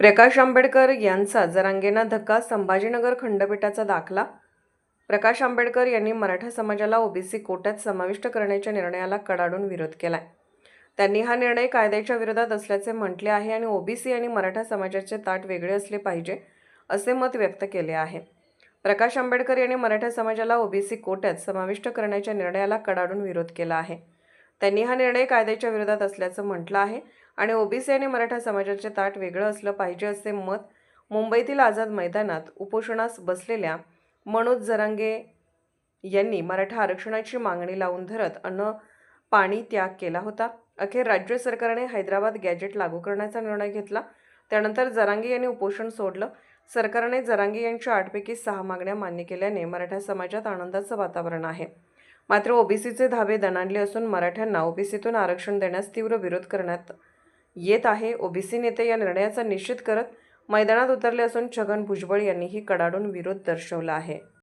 प्रकाश आंबेडकर यांचा जरांगेना धक्का संभाजीनगर खंडपीठाचा दाखला? प्रकाश आंबेडकर यांनी मराठा समाजाला ओबीसी कोट्यात समाविष्ट करण्याच्या निर्णयाला कडाडून विरोध केला आहे त्यांनी हा निर्णय कायद्याच्या विरोधात असल्याचे म्हटले आहे आणि ओबीसी आणि मराठा समाजाचे ताट वेगळे असले पाहिजे असे मत व्यक्त केले आहे. प्रकाश आंबेडकर यांनी मराठा समाजाला ओबीसी कोट्यात समाविष्ट करण्याच्या निर्णयाला कडाडून विरोध केला आहे. त्यांनी हा निर्णय कायद्याच्या विरोधात असल्याचं म्हटलं आहे. आणि ओबीसी आणि मराठा समाजाचे ताट वेगळं असलं पाहिजे असे मत मुंबईतील आझाद मैदानात उपोषणास बसलेल्या मनोज जरांगे यांनी मराठा आरक्षणाची मागणी लावून धरत अन्न पाणी त्याग केला होता. अखेर राज्य सरकारने हैदराबाद गॅजेट लागू करण्याचा निर्णय घेतला. त्यानंतर जरांगे यांनी उपोषण सोडलं. सरकारने जरांगे यांच्या आठपैकी सहा मागण्या मान्य केल्याने मराठा समाजात आनंदाचं वातावरण आहे. मात्र ओबीसीचे धावे दणाणले असून मराठ्यांना ओबीसीतून आरक्षण देण्यास तीव्र विरोध करण्यात येत आहे. ओबीसी नेते या निर्णयाचा निश्चित करत मैदानात उतरले असून छगन भुजबळ यांनीही कडाडून विरोध दर्शवला आहे.